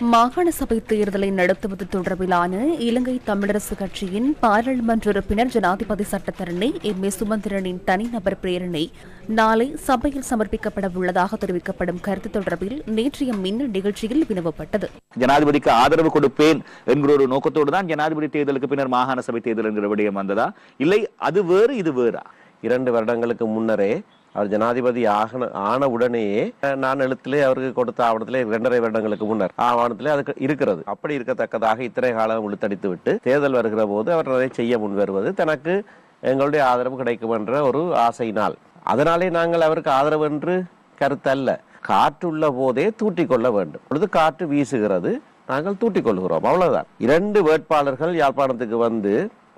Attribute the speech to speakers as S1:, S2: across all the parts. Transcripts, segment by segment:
S1: மாகாண சபை தேர்தலை நடத்துவது தொடர்பிலான இலங்கை தமிழரசு கட்சியின் பாராளுமன்ற உறுப்பினர் ஜனாதிபதி சட்டத்தரணி எம். ஏ. சுமந்திரனின் தனிநபர் பிரேரணை நாளை சபையில் சமர்ப்பிக்கப்பட உள்ளதாக தெரிவிக்கப்படும் கருத்து தொடர்பில் நேற்றைய மின்னல் நிகழ்ச்சியில் வினவப்பட்டது.
S2: ஜனாதிபதிக்கு ஆதரவு கொடுப்பேன் என்கிற ஒரு நோக்கத்தோடு தான் ஜனாதிபதி தேர்தலுக்கு பின்னர் மாகாண சபை தேர்தல் என்கிற விடயம் வந்ததா? இல்லை அது வேறு இது வேறா?
S3: இரண்டு வருடங்களுக்கு முன்னரே அவர் ஜனாதிபதி ஆகன ஆன உடனேயே நான் எழுத்திலே அவருக்கு கொடுத்த ஆவணத்திலே இரண்டரை வருடங்களுக்கு முன்னர் ஆவணத்திலே அதுக்கு இருக்கிறது. அப்படி இருக்கத்தக்கதாக இத்தனை காலம் இழுத்தடித்து விட்டு தேர்தல் வருகிற போது அவர் அதை செய்ய முன் வருவது தனக்கு எங்களுடைய ஆதரவு கிடைக்கும் என்ற ஒரு ஆசையினால். அதனாலே நாங்கள் அவருக்கு ஆதரவு என்று கருத்தல்ல. காற்றுள்ள போதே தூட்டி கொள்ள வேண்டும். பொழுது காற்று வீசுகிறது நாங்கள் தூட்டிக் கொள்கிறோம். அவ்வளவுதான். இரண்டு வேட்பாளர்கள் யாழ்ப்பாணத்துக்கு வந்து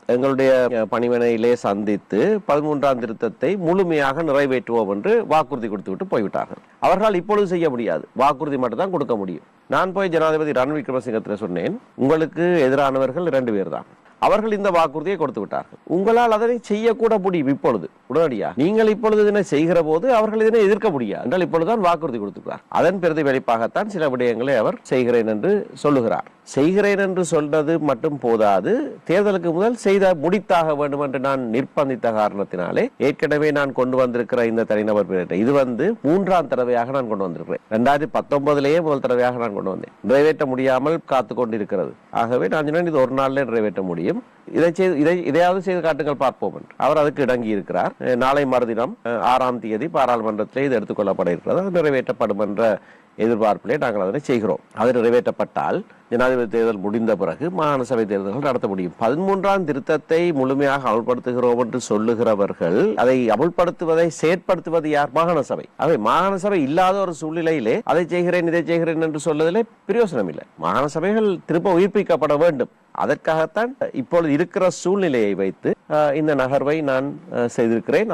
S3: எங்களுடைய அஹ், பணிமனையிலே சந்தித்து பதிமூன்றாம் திருத்தத்தை முழுமையாக நிறைவேற்றுவோம் என்று வாக்குறுதி கொடுத்து விட்டு போய்விட்டார்கள். அவர்களால் இப்பொழுது செய்ய முடியாது. வாக்குறுதி மட்டும் தான் கொடுக்க முடியும். நான் போய் ஜனாதிபதி ரன் விக்ரமசிங்கத்தில் சொன்னேன் உங்களுக்கு எதிரானவர்கள் இரண்டு பேர் தான் அவர்கள் இந்த வாக்குறுதியை கொடுத்து விட்டார்கள். உங்களால் அதனை செய்யக்கூட முடியும் இப்பொழுது. உடனடியாக நீங்கள் இப்பொழுது இதனை செய்கிற போது அவர்கள் இதனை எதிர்க்க முடியாது என்றால் இப்பொழுதுதான் வாக்குறுதி கொடுத்துக்கிறார். அதன் பிரதிபலிப்பாகத்தான் சில விடயங்களை அவர் செய்கிறேன் என்று சொல்லுகிறார். செய்கிறேன் என்று சொல்றது மட்டும் போதாது தேர்தலுக்கு முதல் செய்த முடித்தாக வேண்டும் என்று நான் நிர்பந்தித்த காரணத்தினாலே ஏற்கனவே நான் கொண்டு வந்திருக்கிற இந்த தனிநபர் பிரேட்டை இது வந்து மூன்றாம் தடவையாக நான் கொண்டு வந்திருக்கிறேன். ரெண்டாயிரத்தி பத்தொன்பதுலேயே முதல் தடவையாக நான் கொண்டு வந்தேன். நிறைவேற்ற முடியாமல் காத்து கொண்டிருக்கிறது ஆகவே நான் சொன்னேன் இது ஒரு நாளில் நிறைவேற்ற முடியும். இதை செய்து இதை இதையாவது செய்து காட்டுங்கள் பார்ப்போம் என்று. அவர் அதுக்கு இடங்கி இருக்கிறார் நாளை மறுதினம் ஆறாம் தேதி பாராளுமன்றத்திலே இது எடுத்துக்கொள்ளப்பட இருக்கிறது. அது நிறைவேற்றப்படும் என்ற எதிர்பார்ப்பிலே நாங்கள் அதனை செய்கிறோம். அது நிறைவேற்றப்பட்டால் ஜனாதிபதி தேர்தல் முடிந்த பிறகு மாகாண சபை தேர்தல்கள் நடத்த முடியும். பதிமூன்றாம் திருத்தத்தை முழுமையாக அமல்படுத்துகிறோம் என்று சொல்லுகிறவர்கள் அதை அமல்படுத்துவதை செயற்படுத்துவது யார்? மாகாண சபை. அவை மாகாண சபை இல்லாத ஒரு சூழ்நிலையிலே அதை செய்கிறேன் இதை செய்கிறேன் என்று சொல்வதிலே பிரயோசனம் இல்லை மாகாண சபைகள் திரும்ப உயிர்ப்பிக்கப்பட வேண்டும். அதற்காகத்தான் இப்பொழுது இருக்கிற சூழ்நிலையை வைத்து இந்த நகர்வை நான் செய்திருக்கிறேன்.